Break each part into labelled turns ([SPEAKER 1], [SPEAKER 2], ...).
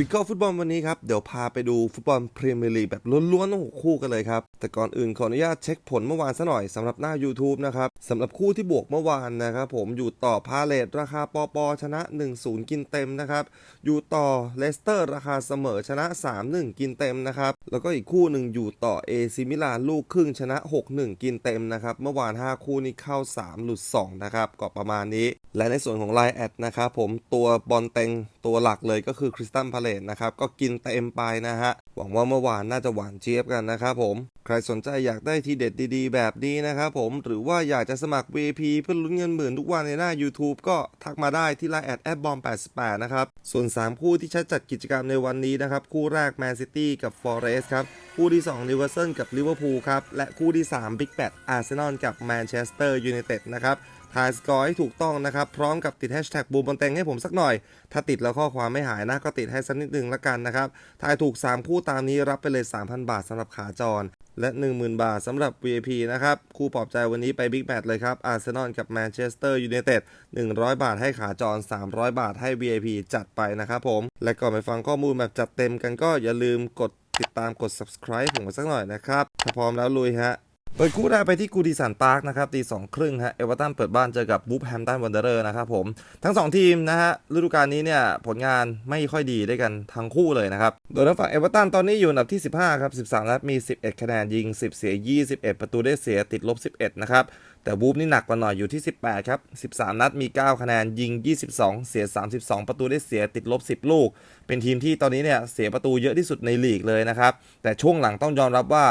[SPEAKER 1] วิกเกอร์ฟุตบอลวันนี้ครับ เดี๋ยวพาไปดูฟุตบอลพรีเมียร์ลีกแบบล้วนๆทั้งหกคู่กันเลยครับ แต่ก่อนอื่นขออนุญาตเช็คผลเมื่อวานซะหน่อยสำหรับหน้า YouTube นะครับสำหรับคู่ที่บวกเมื่อวานนะครับผมอยู่ต่อพาเลตราคาปอปอชนะ 1-0 กินเต็มนะครับ อยู่ต่อเลสเตอร์ ราคาเสมอชนะ 3-1 กินเต็มนะครับ แล้วก็อีกคู่หนึ่งอยู่ต่อเอซิมิลานลูกครึ่งชนะ 6-1 กินเต็มนะครับเมื่อวาน 5 คู่นี้เข้า 3 หลุด 2 นะครับก็ประมาณนี้ และในส่วนของไลน์แอดนะครับผมตัวบอลเต็งตัวหลักเลยก็คือคริสตันพาเลตนะครับก็กินเต็มไปนะฮะหวังว่าเมื่อวานน่าจะหวานเจี๊ยบกันนะครับผมใครสนใจอยากได้ทีเด็ดดีๆ แบบนี้นะครับผมหรือว่าอยากจะสมัคร V.P เพื่อลุ้นเงินหมื่นทุกวันในหน้า YouTube ก็ทักมาได้ที่ไลน์แอดแอดบอม88นะครับส่วน 3 คู่ที่ใช้จัดกิจกรรมในวันนี้นะครับคู่แรกแมนซิตี้กับฟอเรสต์ครับคู่ที่2นิวคาสเซิลกับลิเวอร์พูลครับและคู่ที่3บิ๊กแบดอาร์เซนอลกับแมนเชสเตอร์ยูไนเต็ดนะครับ ทายสกอร์ให้ถูกต้องนะครับ พร้อมกับติดแฮชแท็กบูมบอลเต็งให้ผมสักหน่อย ถ้าติดแล้วข้อความไม่หายนะ ก็ติดให้สักนิดนึงละกันนะครับทายถูก 3 คู่ตามนี้รับไปเลย 3,000 บาทสำหรับขาจร และ 10,000 บาทสำหรับ VIP นะครับ คู่ปลอบใจวันนี้ไปบิ๊กแมตช์เลยครับ อาร์เซนอลกับแมนเชสเตอร์ยูไนเต็ด100 บาทให้ขาจร 300 บาทให้ VIP จัดไปนะครับผม และก่อนไปฟังข้อมูลแบบจัดเต็มกันก็อย่าลืมกดติดตามกด subscribe ผมสักหน่อยนะครับถ้าพร้อมแล้วลุยฮะ เปิดคู่แรกไปที่กูดีสันพาร์คนะครับตีสองครึ่งฮะเอเวอร์ตันเปิดบ้านเจอกับบูฟแฮมตันวันเดอร์นะครับผม ทั้ง 2 ทีมนะฮะฤดูกาลนี้เนี่ยผลงานไม่ค่อยดีด้วยกันทั้งคู่เลยนะครับ โดยทางฝั่งเอเวอร์ตันตอนนี้อยู่อันดับที่ 15 ครับ 13 นัดมี 11 คะแนนยิง 10 เสีย 21 ประตูได้เสียติดลบ 11 นะครับ แต่บูฟนี่หนักกว่าหน่อยอยู่ที่ 18 ครับ 13 นัดมี 9 คะแนนยิง 22 เสีย 32 ประตูได้เสียติดลบ 10 ลูก เป็นทีมที่ตอนนี้เนี่ยเสียประตูเยอะที่สุดในลีกเลยนะครับแต่ช่วงหลังต้องยอมรับว่า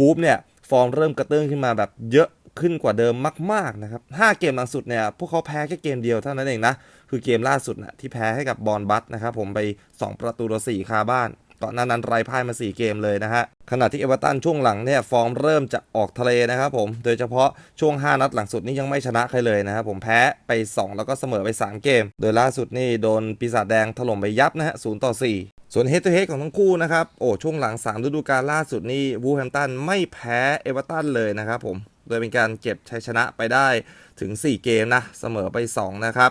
[SPEAKER 1] บูฟเนี่ย ฟอร์มเริ่มกระเตื้องขึ้นมาแบบเยอะขึ้นกว่าเดิมมากๆนะครับ 5 เกมหลังสุดเนี่ยพวกเขาแพ้แค่เกมเดียวเท่านั้นเองนะ คือเกมล่าสุดนะที่แพ้ให้กับบอลบัตนะครับผมไป 2 ประตูต่อ4คาบ้าน ก่อนหน้านั้นไร้พ่ายมา 4 เกมเลยนะฮะ ขณะที่เอเวอร์ตันช่วงหลังเนี่ยฟอร์มเริ่มจะออกทะเลนะครับผม โดยเฉพาะช่วง 5 นัดหลังสุดนี่ยังไม่ชนะใครเลยนะครับผมแพ้ไป 2 แล้วก็เสมอไป 3 เกม โดยล่าสุดนี่โดนปีศาจแดงถล่มไปยับนะฮะ0ต่อ 4ส่วนเฮด o ูเฮดของทั้งคู่นะครับ โอ้ ช่วงหลัง 3 ฤดูกาลล่าสุดนี่วูแฮมตันไม่แพ้เอเวอร์ตันเลยนะครับผม โดยเป็นการเก็บชัยชนะไปได้ถึง 4 เกมนะ เสมอไป 2 นะครับ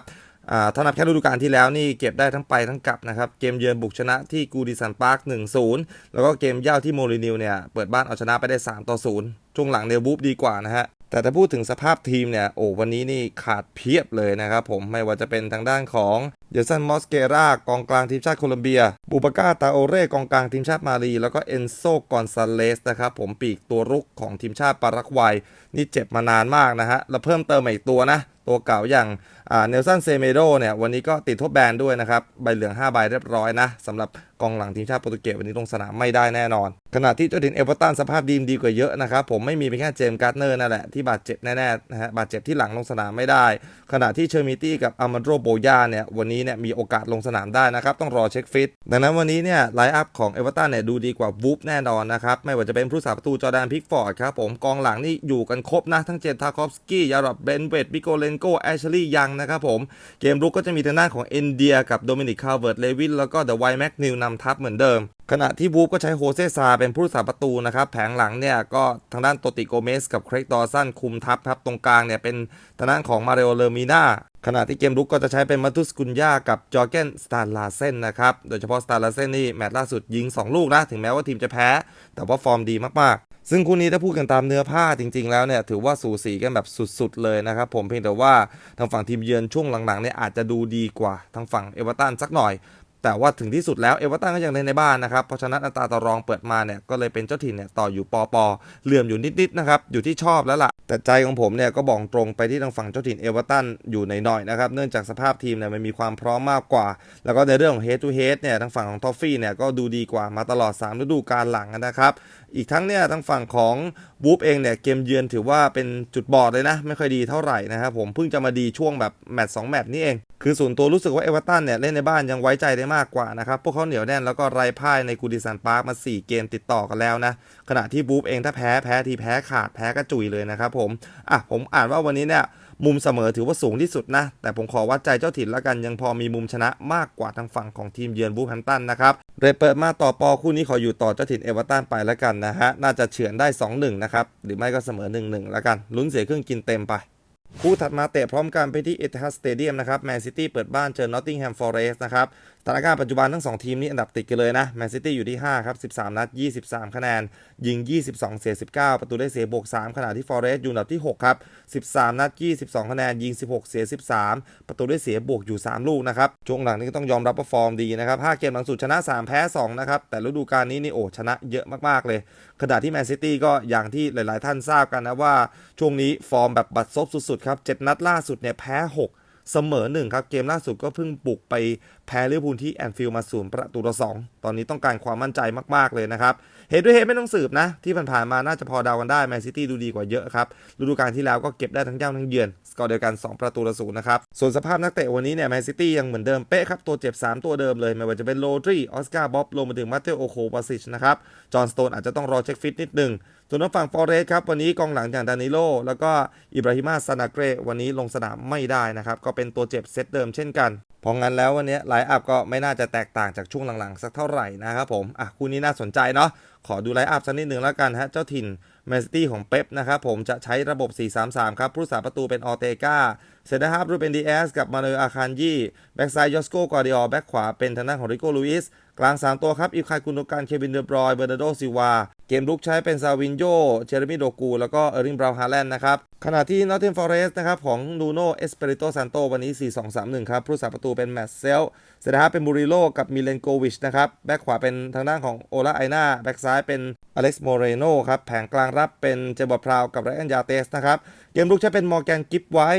[SPEAKER 1] ถ้านับแค่ฤดูกาลที่แล้วนี่เก็บได้ทั้งไปทั้งกลับนะครับ เกมเยือนบุกชนะที่กูดิสันพาร์ค 1-0 แล้วก็เกมเย่าที่โมลินิวเนี่ย เปิดบ้านเอาชนะไปได้ 3 ต่อ 0 ช่วงหลังเนลบูฟดีกว่านะฮะ แต่ถ้าพูดถึงสภาพทีมเนี่ย โอ้วันนี้นี่ขาดเพียบเลยนะครับผม ไม่ว่าจะเป็นทางด้านของเยสันมอสเกรากองกลางทีมชาติโคลอมเบีย บูบากาตาโอเร่กองกลางทีมชาติมาลี แล้วก็เอนโซกอนซาเลสนะครับผมปีกตัวรุกของทีมชาติปารากวัย นี่เจ็บมานานมากนะฮะ แล้วเพิ่มเติมอีกตัวนะ ตัวเก่าอย่างเนลสันเซเมโดเนี่ยวันนี้ก็ติดทดแบนด้วยนะครับ ใบเหลือง 5 ใบเรียบร้อยนะสำหรับกองหลังทีมชาติโปรตุเกสวันนี้ลงสนามไม่ได้แน่นอน ขณะที่เจ้าถิ่นเอเวอร์ตันสภาพดีมดีกว่าเยอะนะครับ ผมไม่มีเพียงแค่เจมส์การ์เนอร์นั่นแหละที่บาดเจ็บแน่ๆนะฮะบาดเจ็บที่หลังลงสนามไม่ได้ ขณะที่เชอร์มิตี้กับอามาโดโบยาเนี่ยวันนี้เนี่ยมีโอกาสลงสนามได้นะครับต้องรอเช็คฟิตดังนั้นวันนี้เนี่ยไลน์อัพของเอเวอร์ตันเนี่ยดูดีกว่าวูฟแน่นอนนะครับไม่ว่าจะเป็นผู้สาประตูจอแดนพิกฟอร์ดครับผมกองหลังนี่อยู่กันครบนะทั้งเจนทาคอฟสกี้ยารับเบนเวตบิโกเลนโกแอชลีย์ยังนะครับผม เกมรุกก็จะมีทางด้านของเอนเดียกับโดมินิกคาร์เวิร์ดเลวินแล้วก็เดอะไวแม็กนิวนำทัพเหมือนเดิม ขณะที่วูฟก็ใช้โฮเซซาเป็นผู้รักษาประตูนะครับ แผงหลังเนี่ยก็ทางด้านโตติโกเมสกับเครกดอสันคุมทัพครับตรงกลางเนี่ยเป็นทางด้านของมาเรโอเลอร์มินาขณะที่เกมรุกก็จะใช้เป็นมาตุสกุนยากับจอร์เกนสตาร์ลาเซนนะครับ โดยเฉพาะสตาร์ลาเซนนี่แมตช์ล่าสุดยิง 2 ลูกนะ ถึงแม้ว่าทีมจะแพ้ แต่ว่าฟอร์มดีมาก ซึ่งคู่นี้ถ้าพูดกันตามเนื้อผ้าจริง ๆ แล้วเนี่ยถือว่าสูสีกันแบบสุดๆเลยนะครับผมเพียงแต่ว่าทางฝั่งทีมเยือนช่วงหลังๆเนี่ยอาจจะดูดีกว่าทางฝั่งเอเวอร์ตันสักหน่อย แต่ว่าถึงที่สุดแล้วเอเวอร์ตันก็ยังเล่นในบ้านนะครับเพราะฉะนั้นอัตราต่อรองเปิดมาเนี่ยก็เลยเป็นเจ้าถิ่นเนี่ยต่ออยู่ปอปอเหลื่อมอยู่นิดๆนะครับอยู่ที่ชอบแล้วล่ะ แต่ใจของผมเนี่ยก็บอกตรงไปที่ทางฝั่งเจ้าถิ่นเอเวอร์ตันอยู่หน่อยๆนะครับเนื่องจากสภาพทีมเนี่ยมันมีความพร้อมมากกว่า แล้วก็ในเรื่องของเฮดทูเฮดเนี่ยทางฝั่งของทอฟฟี่เนี่ยก็ดูดีกว่ามาตลอด3ฤดูกาลหลังนะครับอีกทั้งเนี่ยทางฝั่งของบูฟเองเนี่ยเกมเยือนถือว่าเป็นจุดบอดเลยนะ ไม่ค่อยดีเท่าไหร่นะครับผมเพิ่งจะมาดีช่วงแบบแมตช์สองแมตช์นี่เอง คือส่วนตัวรู้สึกว่าเอเวอร์ตันเนี่ยเล่นในบ้านยังไว้ใจได้มากกว่านะครับ พวกเขาเหนียวแน่นแล้วก็ไร้พ่ายในกูดิสันพาร์คมา 4 เกมติดต่อกันแล้วนะ ขณะที่บูฟเองถ้าแพ้แพ้ทีแพ้ขาดแพ้กระจุยเลยนะครับผม อะผมอ่านว่าวันนี้เนี่ยมุมเสมอถือว่าสูงที่สุดนะ แต่ผมขอวัดใจเจ้าถิ่นแล้วกันยังพอมีมุมชนะมากกว่าทางฝั่งของทีมเยือนบูฟแฮมตันนะครับเลยเปิดมาต่อปอคู่นี้ขออยู่ต่อเจ้าถิ่นเอเวอร์ตันไปแล้วกันนะฮะน่าจะเฉือนได้ 2-1 นะครับหรือไม่ก็เสมอ 1-1ล้วกันลุ้นเสียครึ่งกินเต็มไป คู่ถัดมาเตะพร้อมกันไปที่เอทิฮัดสเตเดียมนะครับแมนซิตี้เปิดบ้านเจอนอตติงแฮมฟอร์เรสต์นะครับ สถานการณ์ปัจจุบันทั้ง 2 ทีมนี้อันดับติดกันเลยนะแมนซิตี้อยู่ที่ 5 ครับ 13 นัด 23 คะแนน ยิง 22 เสีย 19 ประตูได้เสียบวก 3 ขณะที่ฟอร์เรสต์อยู่อันดับที่ 6 ครับ 13 นัด 22 คะแนน ยิง 16 เสีย 13 ประตูได้เสียบวกอยู่ 3 ลูกนะครับ ช่วงหลังนี้ก็ต้องยอมรับว่าฟอร์มดีนะครับ 5 เกมหลังสุดชนะ 3 แพ้ 2 นะครับ แต่ฤดูกาลนี้นี่โอ้ชนะเยอะมากๆเลย ขณะที่แมนซิตี้ก็อย่างที่หลาย ๆ ท่านทราบกันนะว่าช่วงนี้ฟอร์มแบบบัดซบสุด ๆ ครับ 7 นัดล่าสุดเนี่ยแพ้ 6เสมอหนึ่งครับ เกมล่าสุดก็เพิ่งบุกไปแพ้ลิเวอร์พูลที่แอนฟิลด์มาศูนย์ประตูต่อสองตอนนี้ต้องการความมั่นใจมากๆเลยนะครับเหตุด้วยเหตุไม่ต้องสืบนะ ที่ผ่านๆมาน่าจะพอเดากันได้แมนซิตี้ดูดีกว่าเยอะครับฤดูกาลที่แล้วก็เก็บได้ทั้งเย้าทั้งเยือน สกอร์เดียวกัน 2 ประตูต่อศูนย์นะครับ ส่วนสภาพนักเตะวันนี้เนี่ยแมนซิตี้ยังเหมือนเดิมเป๊ะครับ ตัวเจ็บ 3 ตัวเดิมเลย ไม่ว่าจะเป็นโรดรีออสการ์บ๊อบรวมไปถึงมาเตโอโควาซิชนะครับจอห์นสโตนอาจจะต้องรอเช็คฟิตนิดนึงส่วนทางฝั่งฟอเรสครับวันนี้กองหลังอย่างดานิโลแล้วก็อิบราฮิมาซานาเกรวันนี้ลงสนามไม่ได้นะครับก็เป็นตัวเจ็บเซตเดิมเช่นกันเพราะงั้นแล้ววันนี้ไลน์อัพก็ไม่น่าจะแตกต่างจากช่วงหลังๆ สักเท่าไหร่นะครับผมอะคู่นี้น่าสนใจเนาะขอดูไลน์อัพสักนิดหนึ่งแล้วกันฮะเจ้าถิ่น แมนซิตี้ของเป๊ปนะครับผมจะใช้ระบบ 4-3-3 ครับ ผู้สาประตูเป็นออเตกาเซนเตอร์ฮาร์รูเป็นดีเอสกับมาเนลอาคารยี่แบ็กซ้ายยอสโกกอร์ดิออแบ็กขวาเป็นทางด้านของริโกลูอิส กลาง 3 ตัวครับ อิคายกุนโดการเควินเดอบรอยเบอร์นาโดซิวา เกมลุกใช้เป็นซาวินโยเจเรมิโดกู แล้วก็เออริงบราวน์ฮาแลนด์นะครับ ขณะที่นอตเทนฟอร์เรสต์นะครับ ของนูโนเอสเปริโตซันโตวันนี้ 4-2-3-1 ครับ ผู้สาประตูเป็นแมตเซลเซนเตอร์ฮาร์เป็นบูริโลกับมิเลนโกวิชนะครับแบ็กขวาเป็นทางด้านของโอลาไอนาแบ็กซ้ายเป็นอเล็กซ์โมเรโนครับแผงกลางรับเป็นเจบอพราวกับไรอันยาเตสนะครับเกมลุกใช้เป็นมอร์แกนกิฟไว้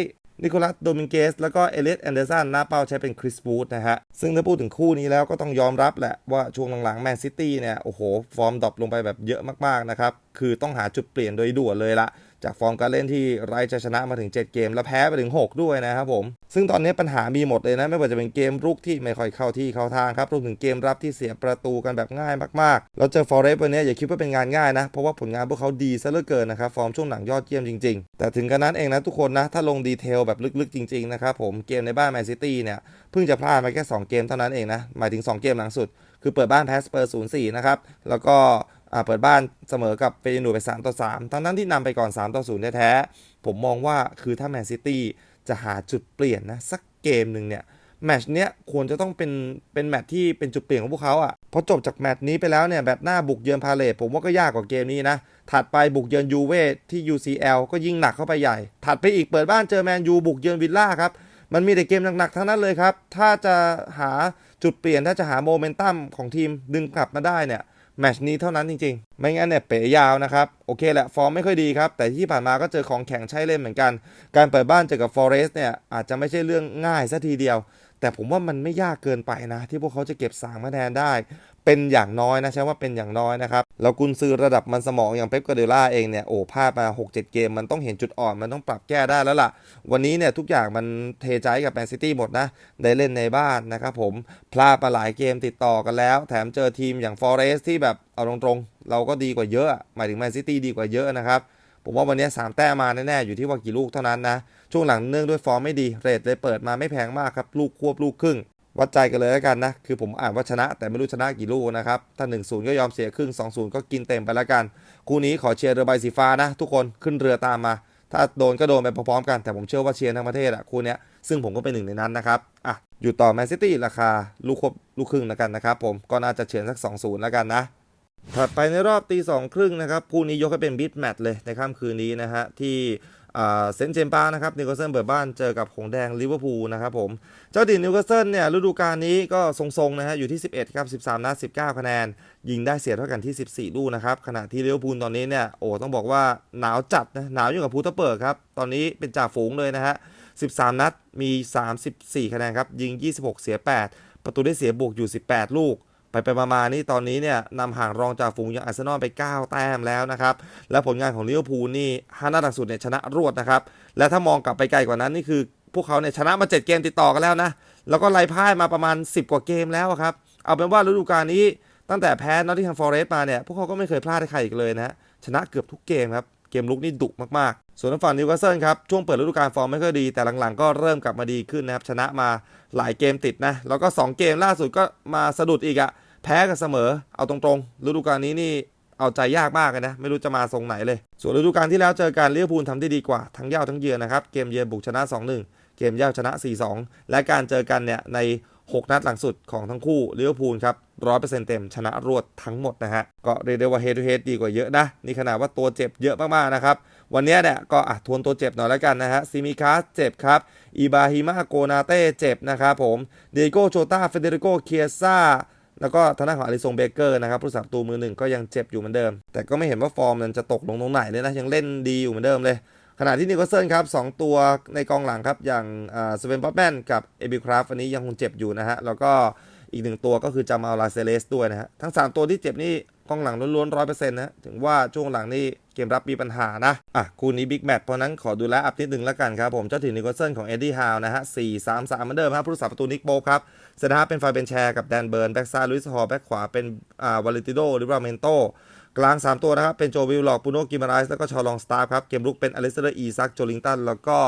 [SPEAKER 1] นิโคลัสโดมิงเกส แล้วก็เอเลียตแอนเดอร์สันหน้าเป้าใช้เป็นคริสบูธนะฮะ ซึ่งถ้าพูดถึงคู่นี้แล้วก็ต้องยอมรับแหละว่าช่วงหลังๆแมนซิตี้เนี่ย โอ้โห ฟอร์มดรอปลงไปแบบเยอะมากๆนะครับ คือต้องหาจุดเปลี่ยนโดยด่วนเลยละ จากฟอร์มการเล่นที่ไร้ชัยชนะมาถึง 7 เกม แล้วแพ้ไปถึง 6 ด้วยนะครับผม ซึ่งตอนนี้ปัญหามีหมดเลยนะ ไม่ว่าจะเป็นเกมรุกที่ไม่ค่อยเข้าที่เข้าทางครับรวมถึงเกมรับที่เสียประตูกันแบบง่ายมากๆเราเจอฟอร์เรสต์วันนี้อย่าคิดว่าเป็นงานง่ายนะ เพราะว่าผลงานพวกเขาดีซะเหลือเกินนะครับ ฟอร์มช่วงหลังยอดเยี่ยมจริงๆ แต่ถึงกันนั้นเองนะทุกคนนะ ถ้าลงดีเทลแบบลึกๆจริงๆนะครับผม เกมในบ้านแมนซิตี้เนี่ย เพิ่งจะพลาดมาแค่ 2 เกมเท่านั้นเองนะ หมายถึง 2 เกมหลังสุด คือเปิดบ้านแพ้สเปอร์0-4นะครับ แล้วก็ เปิดบ้านเสมอกับเฟยนูไป 3 ต่อ 3 ทั้งนั้นที่นำไปก่อน 3 ต่อ 0 แท้ๆ ผมมองว่าคือถ้าแมนซิตี้จะหาจุดเปลี่ยนนะ สักเกมหนึ่งเนี่ย แมตช์เนี้ยควรจะต้องเป็นเป็นแมตช์ที่เป็นจุดเปลี่ยนของพวกเขาอะ่ะพราะจบจากแมตช์นี้ไปแล้วเนี่ยแบบหน้าบุกเยือนพาเลตผมว่าก็ยากกว่าเกมนี้นะ ถัดไปบุกเยือนยูเว่ที่ UCL ก็ยิ่งหนักเข้าไปใหญ่ ถัดไปอีกเปิดบ้านเจอแมนยูบุกเยือนวิลล่าครับมันมีแต่เกมหนักๆทั้งนั้นเลยครับ ถ้าจะหาจุดเปลี่ยนถ้าจะหาโมเมนตัมของทีมดึงกลับมาได้เนี่ย แมชนี้เท่านั้นจริงๆ ไม่งั้นเนี่ยเป๋ยาวนะครับ โอเคแหละ ฟอร์มไม่ค่อยดีครับ แต่ที่ผ่านมาก็เจอของแข็งใช้เล่นเหมือนกัน การเปิดบ้านเจอกับฟอเรสต์เนี่ยอาจจะไม่ใช่เรื่องง่ายซะทีเดียว แต่ผมว่ามันไม่ยากเกินไปนะ ที่พวกเขาจะเก็บสามคะแนนได้ เป็นอย่างน้อยนะใช้ว่าเป็นอย่างน้อยนะครับแล้วกุนซือระดับมันสมองอย่างเป๊ปการ์ดิโอล่าเองเนี่ยโอ้พลาดมา 6-7 เกม มันต้องเห็นจุดอ่อนมันต้องปรับแก้ได้แล้วล่ะ วันนี้เนี่ยทุกอย่างมันเทใจกับแมนซิตี้หมดนะ ได้เล่นในบ้านนะครับผมพลาดมาหลายเกมติดต่อกันแล้ว แถมเจอทีมอย่างฟอเรสที่แบบเอาตรงๆ เราก็ดีกว่าเยอะ หมายถึงแมนซิตี้ดีกว่าเยอะนะครับผมว่าวันนี้3แต้มมาแน่ๆอยู่ที่ว่ากี่ลูกเท่านั้นนะ ช่วงหลังเนื่องด้วยฟอร์มไม่ดีเรทเลยเปิดมาไม่แพงมากครับ ลูกควบลูกครึ่ง วัดใจกันเลยแล้วกันนะ คือผมอ่านว่าชนะ แต่ไม่รู้ชนะกี่ลูกนะครับ ถ้า 1-0 ก็ยอมเสียครึ่ง 2-0 ก็กินเต็มไปแล้วกัน คู่นี้ขอเชียร์เรือใบสีฟ้านะ ทุกคนขึ้นเรือตามมา ถ้าโดนก็โดนไปพร้อมๆกันแต่ผมเชื่อว่าเชียร์ทั้งประเทศอะคู่นี้ซึ่งผมก็เป็นหนึ่งในนั้นนะครับอะอยู่ต่อแมนซิตี้ราคาลูกควบลูกครึ่งแล้วกันนะครับผมก็น่าจะเฉือนสัก 2-0 แล้วกันนะถัดไปในรอบตีสองครึ่งนะครับคู่นี้ยกให้เป็นบิทแมตช์เลยในค่ำคืนนี้นะฮะที่ เซนเจมปานะครับนิวคาสเซิลเปิดบ้านเจอกับหงแดงลิเวอร์พูลนะครับผม เจ้าดินนิวคาสเซิลเนี่ยฤดูกาลนี้ก็ทรงๆนะฮะอยู่ที่ 11 ครับ 13 นัด 19 คะแนน ยิงได้เสียเท่ากันที่ 14 ลูกนะครับ ขณะที่ลิเวอร์พูลตอนนี้เนี่ยโอ้ต้องบอกว่าหนาวจัดนะหนาวยิ่งกว่าพูเตเปิร์ครับ ตอนนี้เป็นจ่าฝูงเลยนะฮะ 13 นัดมี 34 คะแนนครับยิง 26 เสีย 8 ประตูได้เสียบวกอยู่ 18 ลูก ไปไปมาๆนี่ตอนนี้เนี่ยนำห่างรองจากฝูงอย่างอาร์เซนอลไป 9 แต้มแล้วนะครับและผลงานของลิเวอร์พูลนี่ห้านัดหลังสุดเนี่ยชนะรวดนะครับและถ้ามองกลับไปไกลกว่านั้นนี่คือพวกเขาเนี่ยชนะมา 7 เกมติดต่อกันแล้วนะ แล้วก็ไล่พ่ายมาประมาณ 10 กว่าเกมแล้วครับ เอาเป็นว่าฤดูกาลนี้ตั้งแต่แพ้นอตติงแฮมฟอเรสต์มาเนี่ย พวกเขาก็ไม่เคยพลาดใครอีกเลยนะฮะชนะเกือบทุกเกมครับ เกมลุกนี่ดุมาก ๆ ส่วนทางฝั่งนิวคาสเซิลครับ ช่วงเปิดฤดูกาลฟอร์มไม่ค่อยดี แต่หลัง ๆ ก็เริ่มกลับมาดีขึ้นนะครับ ชนะมาหลายเกมติดนะ แล้วก็ 2 เกมล่าสุดก็มาสะดุดอีกอะ แพ้กับเสมอ เอาตรงๆฤดูกาลนี้นี่เอาใจยากมากเลยนะ ไม่รู้จะมาทรงไหนเลย ส่วนฤดูกาลที่แล้วเจอกันลิเวพูลทำได้ดีกว่า ทั้งเย่าทั้งเยือนนะครับ เกมเยือนบุกชนะ 2-1 เกมเย่าชนะ 4-2 และการเจอกันเนี่ยใน 6 นัดหลังสุดของทั้งคู่ลิเวพูลครับ100%เต็มชนะรวดทั้งหมดนะฮะ ก็เรียกได้ว่า head to head ดีกว่าเยอะนะ นี่ขนาดว่าตัวเจ็บเยอะมากๆนะครับ วันนี้เนี่ยก็อะทวนตัวเจ็บหน่อยแล้วกันนะฮะซิมิคาสเจ็บครับอีบาฮิมาโกนาเต้เจ็บนะครับผมเดโกโจตาเฟเดริโกเคียซ่า แล้วก็ทางด้านของอลิซงเบเกอร์นะครับผู้สับตูมือหนึ่งก็ยังเจ็บอยู่เหมือนเดิม แต่ก็ไม่เห็นว่าฟอร์มนั้นจะตกลงตรงไหนเลยนะ ยังเล่นดีอยู่เหมือนเดิมเลย ขณะที่นิโคลเซิลครับ2ตัวในกองหลังครับ อย่างสเปนป๊อปแมนกับเอบิคราฟอันนี้ยังคงเจ็บอยู่นะฮะแล้วก็ อีกหนึ่งตัวก็คือจามาลาเซเลสด้วยนะฮะ ทั้ง 3 ตัวที่เจ็บนี่กองหลังล้วนๆร้อยเปอร์เซ็นต์นะ ถึงว่าช่วงหลังนี่เกมรับมีปัญหานะ อะ คู่นี้บิ๊กแมตช์เพราะนั้นขอดูแลอัพนิดนึงแล้วกันครับผม เจ้าถิ่นนิวคาสเซิลของเอ็ดดี้ฮาวนะฮะ4 3 3เหมือนเดิมครับผู้รักษาประตูนิกโบครับเซนทาเป็นไฟเป็นแชร์กับแดนเบิร์น แบ็กซ้ายลุยส์ฮอลแบ็กขวาเป็นอ่าวาเลติโดหรือราเมนโตกลาง 3 ตัวนะครับ เป็นโจวิลล็อกปูโนกิมาไรส์แล้วก็ชอลองสตาร์ครับ เกมลุกเป็นอเลสเตอร์อีซักโจลิงตัน แล้วก็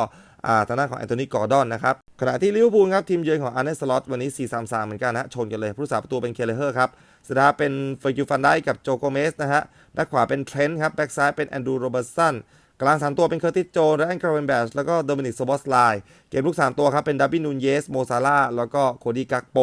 [SPEAKER 1] ทางด้านของแอนโทนีกอร์ดอนนะครับขณะที่ลิเวอร์พูลครับทีมเยือนของอาร์เนสลอตวันนี้ 4-3-3 เหมือนกันนะชนกันเลย ผู้รักษาประตูเป็นเคเลเฮอร์ครับสตาร์เป็นเฟอร์กิวฟันได้กับโจโกเมสนะฮะแบ็กขวาเป็นเทรนต์ครับแบ็กซ้ายเป็นแอนดูโรเบอร์สันกลาง 3 ตัวเป็นเคอร์ติสโจนและแอนคาร์เวนแบชแล้วก็โดมินิกโซบอสไลเกมลุก 3 ตัวครับเป็นดับบินูนเยสโมซาร่าแล้วก็โคดี้กักโป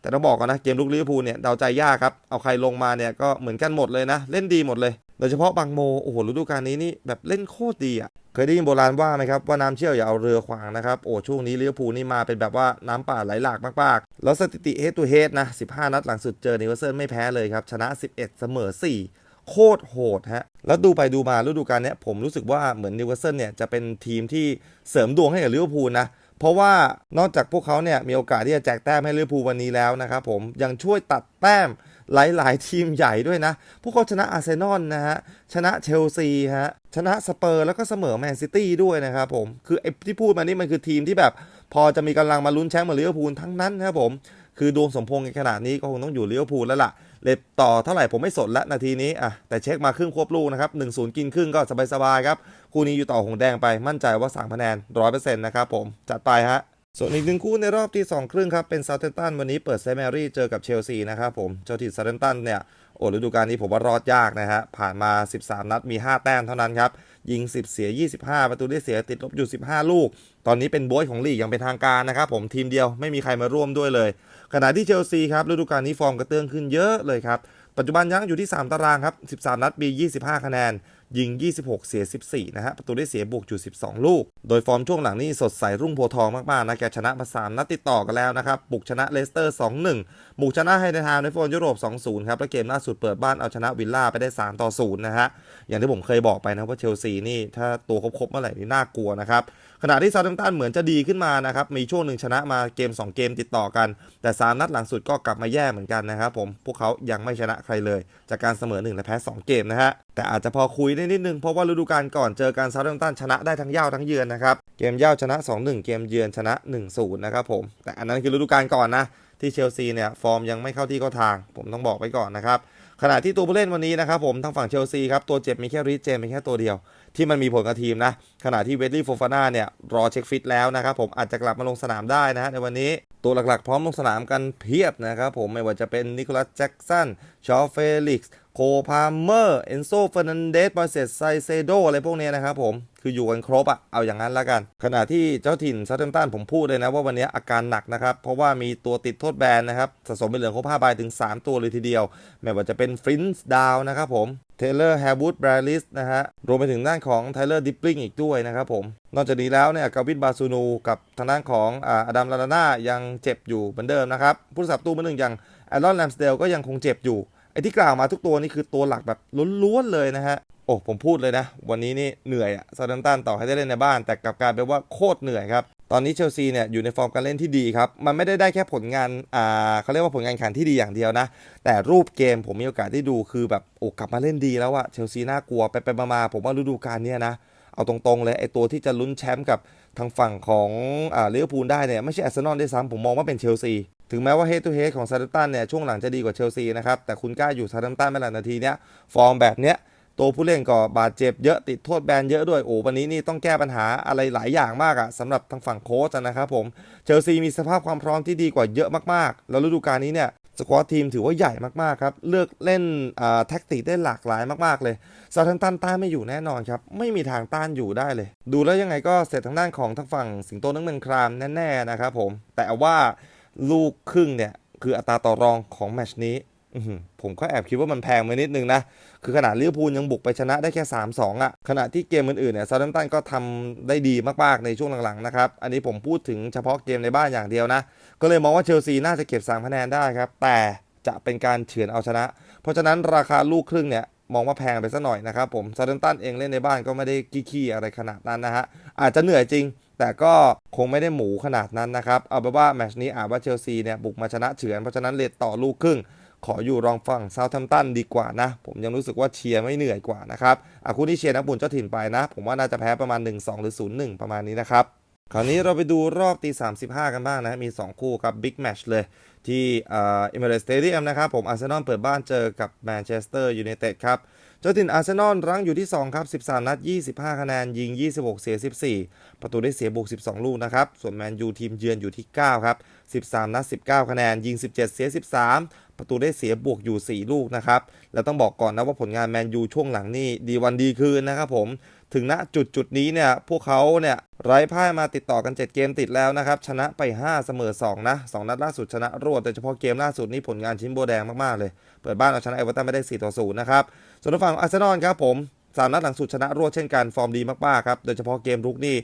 [SPEAKER 1] แต่ต้องบอกก่อนนะเกมลุกลิเวอร์พูลเนี่ยเดาใจยากครับเอาใครลงมาเนี่ยก็เหมือนกันหมดเลยนะ เล่นดีหมดเลย โดยเฉพาะบางโมโอ้โหฤดูกาลนี้นี่แบบเล่นโคตรดีอะเคยได้ยินโบราณว่าไหมครับว่าน้ำเชี่ยวอย่าเอาเรือขวางนะครับโอ้ช่วงนี้ลิเวอร์พูลนี่มาเป็นแบบว่าน้ำป่าไหลหลากมากๆ แล้วสถิติเฮดตูเฮดนะ 15 นัดหลังสุดเจอนิวเซิลไม่แพ้เลยครับ ชนะ 11 เสมอ 4 โคตรโหดฮะ แล้วดูไปดูมาฤดูกาลนี้ผมรู้สึกว่าเหมือนนิวเซิลเนี่ยจะเป็นทีมที่เสริมดวงให้กับลิเวอร์พูลนะเพราะว่านอกจากพวกเขาเนี่ยมีโอกาสที่จะแจกแต้มให้ลิเวอร์พูลวันนี้แล้วนะครับผมยังช่วยตัดแต้ม หลาย ๆ ทีมใหญ่ด้วยนะ พวกเขาชนะอาร์เซนอลนะฮะ ชนะเชลซีฮะ ชนะสเปอร์แล้วก็เสมอแมนซิตี้ด้วยนะครับผม คือไอ้ที่พูดมานี่มันคือทีมที่แบบ พอจะมีกำลังมาลุ้นแชมป์เหมือนลิเวอร์พูลทั้งนั้นนะครับผม คือดวงสมพงษ์ในขนาดนี้ก็คงต้องอยู่ลิเวอร์พูลแล้วล่ะ เลยต่อเท่าไหร่ผมไม่สนละนาทีนี้อะแต่เช็คมาครึ่งควบลูกนะครับ1-0กินครึ่งก็สบายๆครับ คู่นี้อยู่ต่อหงแดงไปมั่นใจว่า3คะแนน100%นะครับผมจัดไปฮะ ส่วนอีกหนึ่งคู่ในรอบที่ 2 ครึ่งครับ เป็นซาเทนตันวันนี้เปิดเซแมรี่เจอกับเชลซีนะครับผม เจ้าถิ่นซาเทนตันเนี่ยโอ้ฤดูกาลนี้ผมว่ารอดยากนะฮะ ผ่านมา 13 นัดมี 5 แต้มเท่านั้นครับ ยิง 10 เสีย 25 ประตูได้เสียติดลบอยู่ 15 ลูก ตอนนี้เป็นโบยของลีกอย่างเป็นทางการนะครับผมทีมเดียวไม่มีใครมาร่วมด้วยเลย ขณะที่เชลซีครับฤดูกาลนี้ฟอร์มกระเตื้องขึ้นเยอะเลยครับปัจจุบันยังอยู่ที่ 3 ตารางครับ 13 นัดมี 25 คะแนน ยิง 26 เสีย 14 นะฮะ ประตูได้เสียบวกจุด 12 ลูก โดยฟอร์มช่วงหลังนี่สดใสรุ่งโพทองมาก ๆ นะ แกชนะมา 3 นัดติดต่อกันแล้วนะครับ บุกชนะเลสเตอร์ 2-1 บุกชนะไฮเดนฮาวในโฟนยุโรป 2-0 ครับ และเกมล่าสุดเปิดบ้านเอาชนะวิลล่าไปได้ 3 ต่อ 0 นะฮะ อย่างที่ผมเคยบอกไปนะว่าเชลซีนี่ถ้าตัวครบๆเมื่อไหร่นี่น่ากลัวนะครับขณะที่ซา u t เทมตันเหมือนจะดีขึ้นมานะครับ มีช่วงหนึ่งชนะมาเกม 2 เกมติดต่อกัน แต่ 3 นัดหลังสุดก็กลับมาแย่เหมือนกันนะครับผม พวกเขายังไม่ชนะใครเลย จากการเสมอ 1 และแพ้ 2 เกมนะฮะ แต่อาจจะพอคุยได้นิดนึง เพราะว่าฤดูกาลก่อนเจอการซา u t เทมตันชนะได้ทั้งเย่าทั้งเยือนนะครับ เกมเย่าชนะ 2-1 เกมเยือนชนะ 1-0 นะครับผม แต่อันนั้นคือฤดูกาลก่อนนะ ที่เชลซีเนี่ยฟอร์มยังไม่เข้าที่เข้าทาง ผมต้องบอกไว้ก่อนนะครับขณะที่ตัวผู้เล่นวันนี้นะครับผมทางฝั่งเชลซีครับตัวเจ็บมีแค่รีดเจมเป็นแค่ตัวเดียวที่มันมีผลกับทีมนะขณะที่เวดลี่โฟฟาน่าเนี่ยรอเช็คฟิตแล้วนะครับผมอาจจะกลับมาลงสนามได้นะฮะในวันนี้ตัวหลักๆ พร้อมลงสนามกันเพียบนะครับผมไม่ว่าจะเป็นนิโคลัสแจ็กสันชอเฟลิกซ์โคพาเมอร์เอนโซเฟอร์นันเดสมาเซสไซเซโดอะไรพวกเนี้ยนะครับผมคืออยู่กันครบอะเอาอย่างนั้นละกัน ขณะที่เจ้าถิ่นซาเทมตันผมพูดเลยนะว่าวันนี้อาการหนักนะครับ เพราะว่ามีตัวติดโทษแบนนะครับสะสมเป็นเหลืองครบ5ใบถึง 3 ตัวเลยทีเดียว ไม่ว่าจะเป็นฟรินส์ดาวนะครับผม เทเลอร์แฮร์บูดแบรลิสนะฮะ รวมไปถึงด้านของไทเลอร์ดิปลิงอีกด้วยนะครับผม นอกจากนี้แล้วเนี่ยกาวินบาซูนูกับทางด้านของอ่าอดัมลาลาน่ายังเจ็บอยู่เหมือนเดิมนะครับ ผู้สับตู้มือหนึ่งอย่างแอรอนแลมสเดลก็ยังคงเจ็บอยู่ไอ้ที่กล่าวมาทุกตัวนี่คือตัวหลักแบบล้วนๆเลยนะฮะโอ้ผมพูดเลยนะ วันนี้นี่เหนื่อยอะซาดัมตันต่อให้ได้เล่นในบ้าน แต่กลับกลายเป็นว่าโคตรเหนื่อยครับ ตอนนี้เชลซีเนี่ยอยู่ในฟอร์มการเล่นที่ดีครับ มันไม่ได้ได้แค่ผลงานอ่าเขาเรียกว่าผลงานแข่งที่ดีอย่างเดียวนะ แต่รูปเกมผมมีโอกาสได้ดูคือแบบโอ้กลับมาเล่นดีแล้วอะเชลซีน่ากลัวไปไปมาๆผมว่าฤดูกาลเนี้ยนะ เอาตรงๆเลยไอตัวที่จะลุ้นแชมป์กับทางฝั่งของอ่าเลิเวพูลได้เนี่ยไม่ใช่อาร์เซนอลด้วยซ้ำผมมองว่าเป็นเชลซีถึงแม้ว่าเฮด to เฮดของซาร์ตันเนี่ยช่วงหลังจะดีกว่าเชลซีนะครับแต่คุณกล้าอยู่ซาร์ตันไม่ละนาทีเนี้ยฟอร์มแบบเนี้ย ตัวผู้เล่นก็บาดเจ็บเยอะติดโทษแบนเยอะด้วยโอ้วันนี้นี่ต้องแก้ปัญหาอะไรหลายอย่างมากอะสำหรับทางฝั่งโค้ชนะครับผมเชลซีมีสภาพความพร้อมที่ดีกว่าเยอะมากๆ แล้วฤดูกาลนี้เนี่ยสควอตทีมถือว่าใหญ่มากๆครับ เลือกเล่นอ่าแท็กติกได้หลากหลายมากๆเลยซาทันตันต้านไม่อยู่แน่นอนครับ ไม่มีทางต้านอยู่ได้เลย ดูแล้วยังไงก็เสร็จทางด้านของทางฝั่งสิงโตนักเมืองครามแน่ๆนะครับผม แต่ว่าลูกครึ่งเนี่ย คืออัตราต่อรองของแมชนี้ ผมก็แอบคิดว่ามันแพงไปนิดนึงนะ คือขนาดลิเวอร์พูลยังบุกไปชนะได้แค่ 3-2อะ ขณะที่เกมอื่นๆเนี่ยซาร์แ m มตันก็ทำได้ดีมากๆในช่วงหลังๆนะครับ อันนี้ผมพูดถึงเฉพาะเกมในบ้านอย่างเดียวนะ ก็เลยมองว่าเชลซีน่าจะเก็บ3คะแนนได้ครับ แต่จะเป็นการเฉือนเอาชนะ เพราะฉะนั้นราคาลูกครึ่งเนี่ยมองว่าแพงไปสักหน่อยนะครับผมซาร์แ m มตันเองเล่นในบ้านก็ไม่ได้กี้ๆอะไรขนาดนั้นนะฮะ อาจจะเหนื่อยจริงแต่ก็คงไม่ได้หมูขนาดนั้นนะครับ เอาเป็นว่าแมตชนี้อาจว่าเชลซีเนี่ยบุกมาชนะเฉือน เพราะฉะนั้นเลทต่อลูกครึ่ง ขออยู่รองฝั่งเซาท์แ m มตันดีกว่านะ ผมยังรู้สึกว่าเชียร์ไม่เหนื่อยกว่านะครับอะคู่ที่เชียร์นักบุญเจ้าถิ่นไปนะ ผมว่าน่าจะแพ้ประมาณ 1-2 หรือ 0-1 ประมาณนี้นะครับคราวนี้เราไปดูรอบตี 35 กันบ้างนะ มี 2 คู่ครับบิ๊กแมชเลย ที่เอ่ออิมเมอร์สเตเดียมนะครับ ผมอาร์เซนอลเปิดบ้านเจอกับแมนเชสเตอร์ยูไนเต็ดครับ เจ้าถิ่นอาร์เซนอลรั้งอยู่ที่ 2 ครับ 13 นัด 25 คะแนน ยิง 26 เสีย 14 ประตูได้เสียบวก 12 ลูกนะครับ ส่วนแมนยูทีมเยือนอยู่ที่ 9 ครับ 13 นัด 19 คะแนน ยิง 17 เสีย 13 ประตูได้เสียบวกอยู่ 4 ลูกนะครับ แล้วต้องบอกก่อนนะว่าผลงานแมนยูช่วงหลังนี่ดีวันดีคืนนะครับผม ถึงณจุดจุดนี้เนี่ย พวกเขาเนี่ยไร้พ่ายมาติดต่อกัน 7 เกมติดแล้วนะครับ ชนะไป 5 เสมอ 2 นะ 2 นัดล่าสุดชนะรวดโดยเฉพาะเกมล่าสุดนี่ผลงานชิ้นโบแดงมากๆเลย เปิดบ้านเอาชนะเอเวอร์ตันไม่ได้ 4 ต่อ 0 นะครับ ส่วนทางฝั่งอาร์เซนอลครับผมสามนัดหลังสุดชนะรวดเช่นกันฟอร์มดีมากๆครับโดยเฉพาะเกมรุกนี่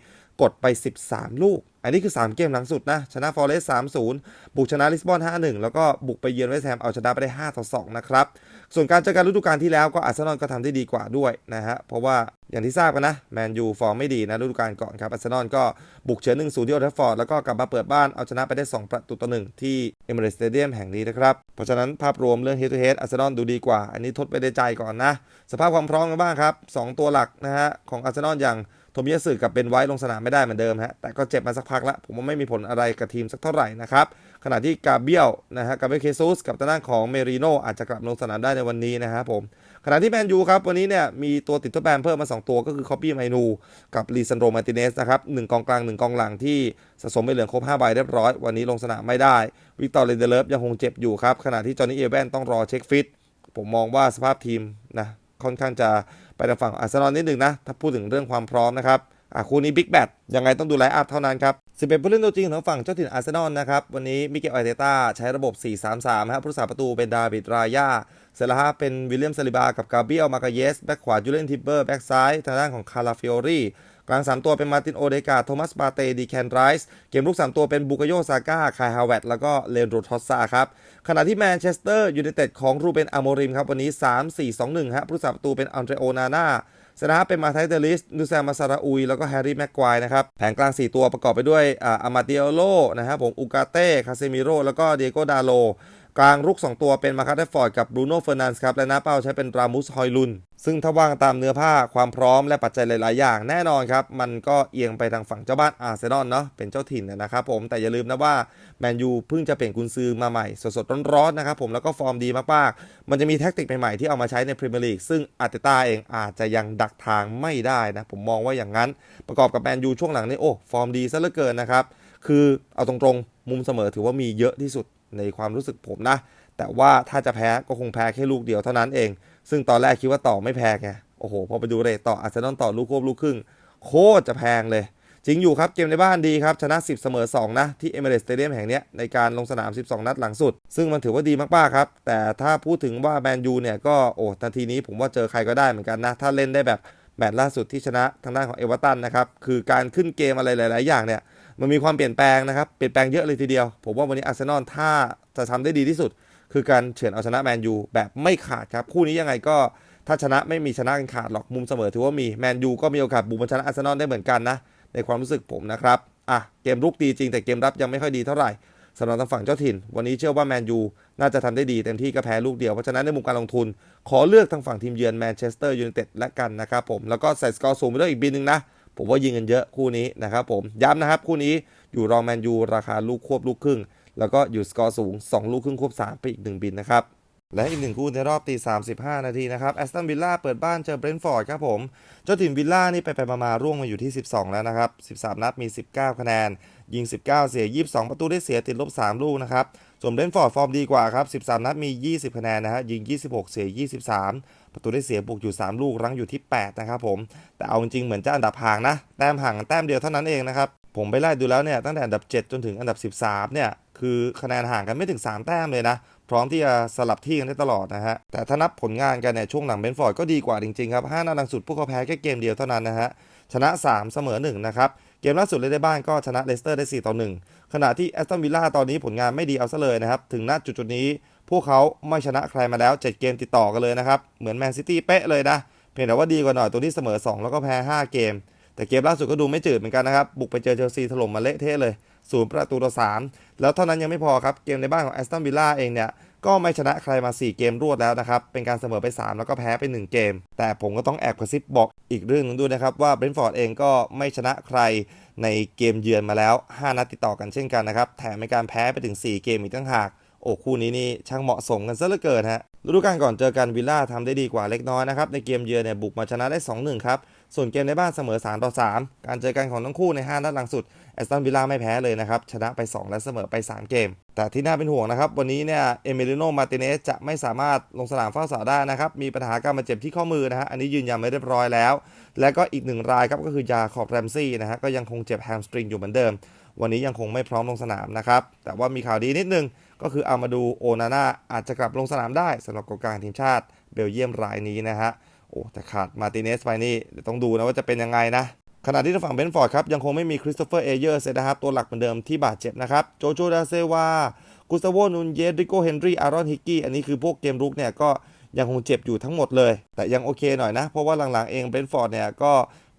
[SPEAKER 1] กดไป 13 ลูก อันนี้คือ 3 เกมหลังสุดนะ ชนะฟอร์เรสต์3-0บุกชนะลิสบอน 5-1 แล้วก็บุกไปเยือนเวสต์แฮมเอาชนะไปได้5-2 นะครับ ส่วนการเจอกันฤดูกาลที่แล้วก็อาร์เซนอลก็ทำได้ดีกว่าด้วยนะฮะ เพราะว่าอย่างที่ทราบกันนะแมนยูฟอร์มไม่ดีนะฤดูกาลก่อนครับอาร์เซนอลก็บุกเฉือน1-0ที่โอลด์แทฟฟอร์ดแล้วก็กลับมาเปิดบ้านเอาชนะไปได้ 2 ประตูต่อหนึ่งที่เอมิเรสสเตเดียมแห่งนี้นะครับ เพราะฉะนั้นภาพรวมเรื่อง head to head อาร์เซนอลดูดีกว่า อันนี้ทดไปได้ใจก่อนนะ สภาพความพร้อมกันบ้างครับสองตัวหลักนะฮะของอาร์เซนอลอย่าง โทมิยาสึกับเบนไวท์ลงสนามไม่ได้เหมือนเดิมฮะแต่ก็เจ็บมาสักพักแล้วผมว่าไม่มีผลอะไรกับทีมสักเท่าไหร่นะครับขณะที่กาเบียลนะฮะกาเบียลเคซุสกับทางด้านของเมริโนอาจจะกลับลงสนามได้ในวันนี้นะครับผมขณะที่แมนยูครับวันนี้เนี่ยมีตัวติดทดแบนเพิ่มมา 2 ตัวก็คือคอปปี้ไมนูกับลีซันโดมาติเนสนะครับหนึ่งกองกลางหนึ่งกองหลังที่สะสมไปเหลืองครบ5ใบเรียบร้อย วันนี้ลงสนามไม่ได้วิกตอร์เรนเดเลฟยังคงเจ็บอยู่ครับขณะที่จอห์นนี่เอเวนต้องรอเช็คฟิตผมมองว่าสภาพทีมนะค่อนข้างจะ ไปทางฝั่งอาร์เซนอลนิดหนึ่งนะ ถ้าพูดถึงเรื่องความพร้อมนะครับอะคู่นี้บิ๊กแบทยังไงต้องดูไลน์อัพเท่านั้นครับ11ผู้เล่นตัวจริงของฝั่งเจ้าถิ่นอาร์เซนอลนะครับ วันนี้มิเกลไอเตต้าใช้ระบบ 4-3-3ครับผู้รักษาประตูเป็นดาวิดรายาเซลาฮาเป็นวิลเลียมซาลิบา กับกาเบียลมากาเยส แบ็กขวาจูเลียนทิปเบอร์ แบ็กซ้าย ทางด้านของคาราฟิโอรี กลาง 3 ตัวเป็นมาร์ตินโอเดกาโทมัสปาเตดีแคนไรส์เกมลุก 3 ตัวเป็นบุกโยซาก้าคายฮาวเวตแล้วก็เลนโดทอสซาครับขณะที่แมนเชสเตอร์ยูไนเต็ดของรูเบนอโมริมครับวันนี้ 3-4-2-1ฮะผู้รักษาประตูเป็นอันเดรโอนาน่าสนะเป็นมาไทเดลิสนูซมมาซาราอุย แล้วก็แฮร์รี่แม็กควายนะครับ แผงกลาง 4 ตัวประกอบไปด้วยอามาเดียโลนะครับผมอูกาเต้ คาเซมิโร แล้วก็เดียโกดาโล กลางรุก 2 ตัวเป็นมาคาเดฟอร์ดกับบรูโน่เฟอร์นันส์ครับ และหน้าเป้าใช้เป็นรามุสฮอยลุน ซึ่งถ้าว่างตามเนื้อผ้าความพร้อมและปัจจัยหลาย ๆ อย่างแน่นอนครับ มันก็เอียงไปทางฝั่งเจ้าบ้านอาร์เซนอลเนาะเป็นเจ้าถิ่นนะครับผมแต่อย่าลืมนะว่า แมนยูเพิ่งจะเปลี่ยนกุนซือมาใหม่สด ๆ ร้อน ๆ นะครับผมแล้วก็ฟอร์มดีมาก ๆ มันจะมีแท็กติกใหม่ ๆ ที่เอามาใช้ในพรีเมียร์ลีกซึ่งอาร์เตต้าเองอาจจะยังดักทางไม่ได้นะผมมองว่าอย่างนั้น ประกอบกับแมนยูช่วงหลังนี่โอ้ฟอร์มดีซะเหลือเกินนะครับคือเอาตรงๆมุมเสมอถือว่ามีเยอะที่สุด ในความรู้สึกผมนะ แต่ว่าถ้าจะแพ้ก็คงแพ้แค่ลูกเดียวเท่านั้นเอง ซึ่งตอนแรกคิดว่าต่อไม่แพงไงโอ้โหพอไปดูเรทต่ออาร์เซนอลต่อลูกควบลูกครึ่ง โคตรจะแพงเลย จริงอยู่ครับเกมในบ้านดีครับชนะ 10 เสมอ 2 นะ ที่เอเมเรสสเตเดียมแห่งนี้ในการลงสนาม 12 นัดหลังสุด ซึ่งมันถือว่าดีมากๆครับ แต่ถ้าพูดถึงว่าแมนยูเนี่ยก็โอ้นาทีนี้ผมว่าเจอใครก็ได้เหมือนกันนะถ้าเล่นได้แบบแมตช์ล่าสุดที่ชนะทางด้านของเอเวอร์ตันนะครับคือการขึ้นเกมอะไรหลาย ๆ อย่างเนี่ย มันมีความเปลี่ยนแปลงนะครับ เปลี่ยนแปลงเยอะเลยทีเดียว ผมว่าวันนี้อาร์เซนอลถ้าจะทำได้ดีที่สุด คือการเฉือนเอาชนะแมนยูแบบไม่ขาดครับ คู่นี้ยังไงก็ถ้าชนะไม่มีชนะกันขาดหรอกมุมเสมอถือว่ามีแมนยูก็มีโอกาสบุกมาชนะอาร์เซนอลได้เหมือนกันนะในความรู้สึกผมนะครับอะเกมรุกดีจริงแต่เกมรับยังไม่ค่อยดีเท่าไหร่สำหรับทางฝั่งเจ้าถิ่น วันนี้เชื่อว่าแมนยูน่าจะทำได้ดีเต็มที่ก็แพ้ลูกเดียว เพราะฉะนั้นในมุมการลงทุน ขอเลือกทางฝั่งทีมเยือนแมนเชสเตอร์ยูไนเต็ดและกันนะครับผมแล้วก็ใส่สกอร์สูงไปด้วยอีกบินหนึ่งนะ ผมว่ายิงกันเยอะคู่นี้นะครับผมย้ำนะครับคู่นี้อยู่รองแมนยูราคาลูกควบลูกครึ่ง แล้วก็อยู่สกอร์สูง 2 ลูกครึ่งควบ 3 ไปอีก 1 บินนะครับ และอีกหนึ่งคู่ในรอบตี35 นาทีนะครับแอสตันวิลล่าเปิดบ้านเจอเบรนท์ฟอร์ดครับผมเจ้าถิ่นวิลล่านี่ไปไปมาๆร่วงมาอยู่ที่ 12 แล้วนะครับ 13 นัดมี 19 คะแนน ยิง 19 เสีย 22 ประตูได้เสียติดลบ 3 ลูกนะครับส่วนเบรนท์ฟอร์ดฟอร์มดีกว่าครับ 13 นัดมี 20 คะแนนนะฮะยิง 26 เสีย 23 ประตูได้เสียบวกอยู่ 3 ลูกรั้งอยู่ที่ 8 นะครับผม แต่เอาจริงเหมือนจะอันดับห่างนะ แต้มห่างแต้มเดียวเท่านั้นเองนะครับ ผมไปไล่ดูแล้วเนี่ยตั้งแต่อันดับ 7 จนถึงอันดับ 13 เนี่ย คือคะแนนห่างกันไม่ถึง 3 แต้มเลยนะ พร้อมที่จะสลับที่กันได้ตลอดนะฮะ แต่ถ้านับผลงานกันเนี่ยช่วงหลังเบนฟอร์ดก็ดีกว่าจริงๆครับ5นัดหลังสุดพวกเขาแพ้แค่เกมเดียวเท่านั้นนะฮะ ชนะ 3 เสมอ 1 นะครับ เกมล่าสุดเล่นในบ้านก็ชนะเลสเตอร์ได้4ต่อ1ขณะที่แอสตันวิลล่าตอนนี้ผลงานไม่ดีเอาซะเลยนะครับ ถึงณจุดๆนี้ พวกเขาไม่ชนะใครมาแล้ว 7 เกมติดต่อกันเลยนะครับ เหมือนแมนซิตี้เป๊ะเลยนะ เพียงแต่ว่าดีกว่าหน่อยตรงที่เสมอ 2 แล้วก็แพ้ 5 เกม แต่เกมล่าสุดก็ดูไม่จืดเหมือนกันนะครับ บุกไปเจอเชลซีถล่มมาเละเทะเลยศูนย์ประตูต่อ 3 แล้วเท่านั้นยังไม่พอครับ เกมในบ้านของแอสตันวิลล่าเองเนี่ย ก็ไม่ชนะใครมา 4 เกมรวดแล้วนะครับ เป็นการเสมอไป 3 แล้วก็แพ้ไป 1 เกม แต่ผมก็ต้องแอบกระซิบบอกอีกเรื่องหนึงด้วยนะครับว่าเบรนท์ฟอร์ดเองก็ไม่ชนะใครในเกมเยือนมาแล้ว 5 นัดติดต่อกันเช่นกันนะครับ แถมในการแพ้ไปถึง 4 เกมอีกตั้งหาก โอ้คู่นี้นี่ช่างเหมาะสมกันซะเหลือเกินฮะฤดูกาลก่อนเจอกันวิลล่าทำได้ดีกว่าเล็กน้อยนะครับในเกมเยือนเนี่ยบุกมาชนะได้ 2-1 ครับ ส่วนเกมในบ้านเสมอ 3 ต่อ 3 การเจอกันของทั้งคู่ใน 5 นัดหลังสุดแอสตันวิลล่าไม่แพ้เลยนะครับ ชนะไป 2 และเสมอไป 3 เกม แต่ที่น่าเป็นห่วงนะครับ วันนี้เนี่ยเอเมริโนมาติเนสจะไม่สามารถลงสนามเฝ้าเสาได้นะครับ มีปัญหาการบาดเจ็บที่ข้อมือนะฮะอันนี้ยืนยันไม่เรียบร้อยแล้ว และก็อีกหนึ่งรายครับก็คือยาขอบแรมซี่นะฮะก็ยังคงเจ็บแฮมสตริงอยู่เหมือนเดิม วันนี้ยังคงไม่พร้อมลงสนามนะครับแต่ว่ามีข่าวดีนิดนึง ก็คือเอามาดูโอนาน่าอาจจะกลับลงสนามได้สำหรับกองกลางทีมชาติเบลเยียมรายนี้นะฮะโอ้แต่ขาดมาติเนสไปนี่เดี๋ยวต้องดูนะว่าจะเป็นยังไงนะขณะที่ทางฝั่งเบนฟอร์ดครับยังคงไม่มีคริสโตเฟอร์เอเยอร์เซนะครับตัวหลักเหมือนเดิมที่บาดเจ็บนะครับโจโจดาเซวากุสตาโวนูนเยสริโกเฮนรี่อารอนฮิกกี้อันนี้คือพวกเกมรุกเนี่ยก็ยังคงเจ็บอยู่ทั้งหมดเลย แต่ยังโอเคหน่อยนะ เพราะว่าหลังๆเองเบนฟอร์ดเนี่ยก็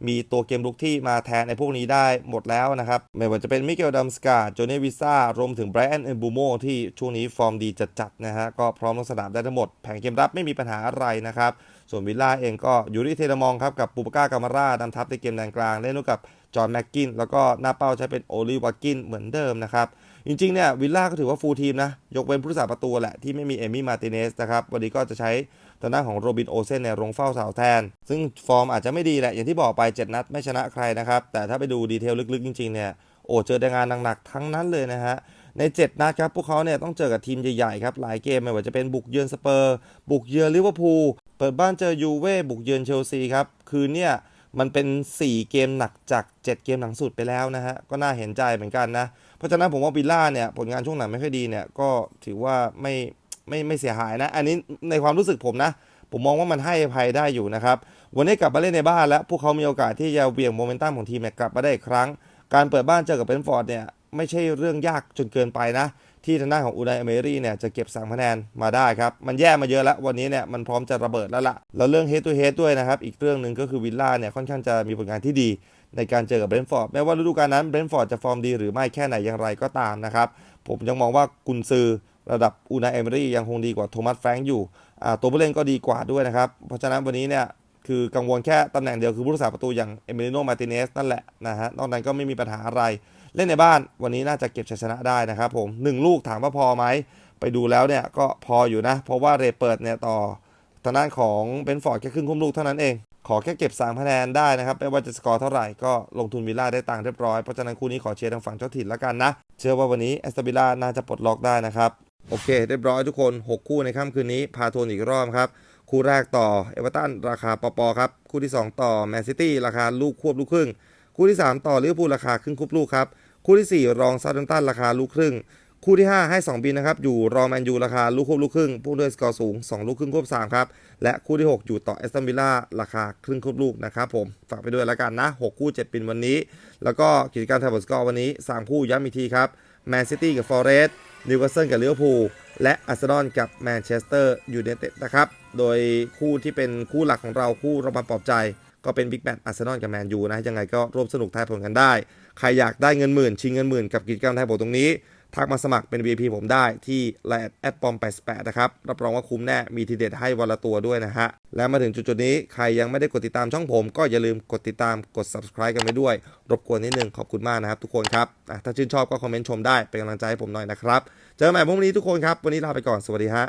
[SPEAKER 1] มีตัวเกมรุกที่มาแทนในพวกนี้ได้หมดแล้วนะครับ ไม่ว่าจะเป็นมิเกลดัมสกาโจเนวิซ่ารวมถึงไบรอันเอนบูโมที่ช่วงนี้ฟอร์มดีจัดๆนะฮะก็พร้อมลงสนามได้ทั้งหมด แผงเกมรับไม่มีปัญหาอะไรนะครับ ส่วนวิลล่าเองก็ยูริเทเลมองครับกับปูปาก้ากามาร่านำทัพในเกมแดนกลางเล่นร่วมกับจอห์นแม็กกินแล้วก็หน้าเป้าใช้เป็นโอลิวากินเหมือนเดิมนะครับจริงๆเนี่ยวิลล่าก็ถือว่าฟูลทีมนะยกเว้นผู้รักษาประตูแหละที่ไม่มีเอมี่มาร์ติเนสนะครับวันนี้ก็จะใช้างด้านของโรบินโอเซนในยลงเฝ้าเสาแทน ซึ่งฟอร์มอาจจะไม่ดีแหละ อย่างที่บอกไป 7 นัดไม่ชนะใครนะครับ แต่ถ้าไปดูดีเทลลึกๆ จริงๆเนี่ยโอ้เจอแต่งานหนักๆทั้งนั้นเลยนะฮะใน 7 นัดครับ พวกเขาเนี่ยต้องเจอกับทีมใหญ่ๆครับ หลายเกมไม่ว่าจะเป็นบุกเยือนสเปอร์ บุกเยือนลิเวอร์พูลเปิดบ้านเจอยูเว่บุกเยือนเชลซีครับคือเนี่ยมันเป็น 4 เกมหนักจาก 7 เกมหลังสุดไปแล้วนะฮะ ก็น่าเห็นใจเหมือนกันนะ เพราะฉะนั้นผมว่าวิลล่าเนี่ย ผลงานช่วงหลังไม่ค่อยดีเนี่ย ก็ถือว่าไม่ ไม่ไม่เสียหายนะ อันนี้ในความรู้สึกผมนะ ผมมองว่ามันให้อภัยได้อยู่นะครับ วันนี้กลับมาเล่นในบ้านแล้ว พวกเขามีโอกาสที่จะเบี่ยงโมเมนตัมของทีมกลับมาได้อีกครั้ง การเปิดบ้านเจอกับเบนฟอร์ดเนี่ยไม่ใช่เรื่องยากจนเกินไปนะ ที่ทางด้านของอูนายอเมรี่เนี่ยจะเก็บ3คะแนนมาได้ครับ มันแย่มาเยอะแล้ว วันนี้เนี่ยมันพร้อมจะระเบิดแล้วล่ะ แล้วเรื่อง head to head ด้วยนะครับ อีกเรื่องหนึ่งก็คือวิลล่าเนี่ยค่อนข้างจะมีผลงานที่ดีในการเจอกับเบรนฟอร์ดแม้ว่าฤดูกาลนั้นเบรนฟอร์ดจะฟอร์มดีหรือไม่แค่ไหนอย่างไรก็ตามนะครับ ผมยังมองว่ากุนซือ ระดับอูนาเอเมรี่ยังคงดีกว่าโทมัสแฟรงค์อยู่ตัวผู้เล่นก็ดีกว่าด้วยนะครับ เพราะฉะนั้นวันนี้เนี่ยคือกังวลแค่ตำแหน่งเดียวคือผู้รักษาประตูอย่างเอเมริโนมาติเนสนั่นแหละนะฮะนอกนั้นก็ไม่มีปัญหาอะไร เล่นในบ้านวันนี้น่าจะเก็บชัยชนะได้นะครับผมหนึ่งลูกถามว่าพอไหมไปดูแล้วเนี่ยก็พออยู่นะ เพราะว่าเรเปิดเนี่ยต่อทางด้านของเบนฟอร์ดแค่ครึ่งคุ้มลูกเท่านั้นเอง ขอแค่เก็บ3คะแนนได้นะครับไม่ว่าจะสกอร์เท่าไหร่ก็ลงทุนวิลล่าได้ตังค์เรียบร้อยเพราะฉะนั้นคู่นี้ขอเชียร์ทางฝั่งเจ้าถิ่นแล้วกันนะเชื่อว่าวันนี้แอสตันวิลล่าน่าจะปลดล็อกได้นะครับ โอเค เรียบร้อยทุกคน 6 คู่ในค่ำคืนนี้ พาทวนอีกรอบครับ คู่แรกต่อเอเวอร์ตันราคาปอปอครับ คู่ที่ 2 ต่อแมนซิตี้ราคาลูกควบลูกครึ่ง คู่ที่ 3 ต่อลิเวอร์พูลราคาครึ่งควบลูกครับ คู่ที่ 4 รองซาตันตันราคาลูกครึ่ง คู่ที่ 5 ให้ 2 บินนะครับ อยู่รองแมนยูราคาลูกควบลูกครึ่งผู้ด้วยสกอร์สูง 2 ลูกครึ่งควบ3ครับ และคู่ที่ 6 อยู่ต่อแอสตันวิลล่าราคาครึ่งควบลูกนะครับผม ฝากไปด้วยแล้วกันนะ 6 คู่7ปินวันนี้ แล้วก็กิจการไทยบอลสกอร์วันนี้ 3 คู่ย้ำอีกทีครับ แมนซิตี้กับฟอร์เรสต์นิวคาสเซิลกับลิเวอร์พูลและอาร์เซนอลกับแมนเชสเตอร์ยูไนเต็ดนะครับ โดยคู่ที่เป็นคู่หลักของเราคู่รางวัลปลอบใจ ก็เป็นบิ๊กแมตช์อาร์เซนอลกับแมนยูนะ ยังไงก็ร่วมสนุกทายผลกันได้ ใครอยากได้เงินหมื่น ชิงเงินหมื่นกับกิจกรรมทายผลตรงนี้ ทักมาสมัครเป็น VIP ผมได้ที่ไลน์แอดปอม88นะครับ รับรองว่าคุ้มแน่ มีทีเด็ดให้วันละตัวด้วยนะฮะ และมาถึงจุดๆนี้ใครยังไม่ได้กดติดตามช่องผม ก็อย่าลืมกดติดตามกด subscribe กันไปด้วย รบกวนนิดนึงขอบคุณมากนะครับทุกคนครับ ถ้าชื่นชอบก็คอมเมนต์ชมได้ เป็นกำลังใจให้ผมหน่อยนะครับ เจอกันใหม่พรุ่งนี้ทุกคนครับ วันนี้ลาไปก่อน สวัสดีฮะ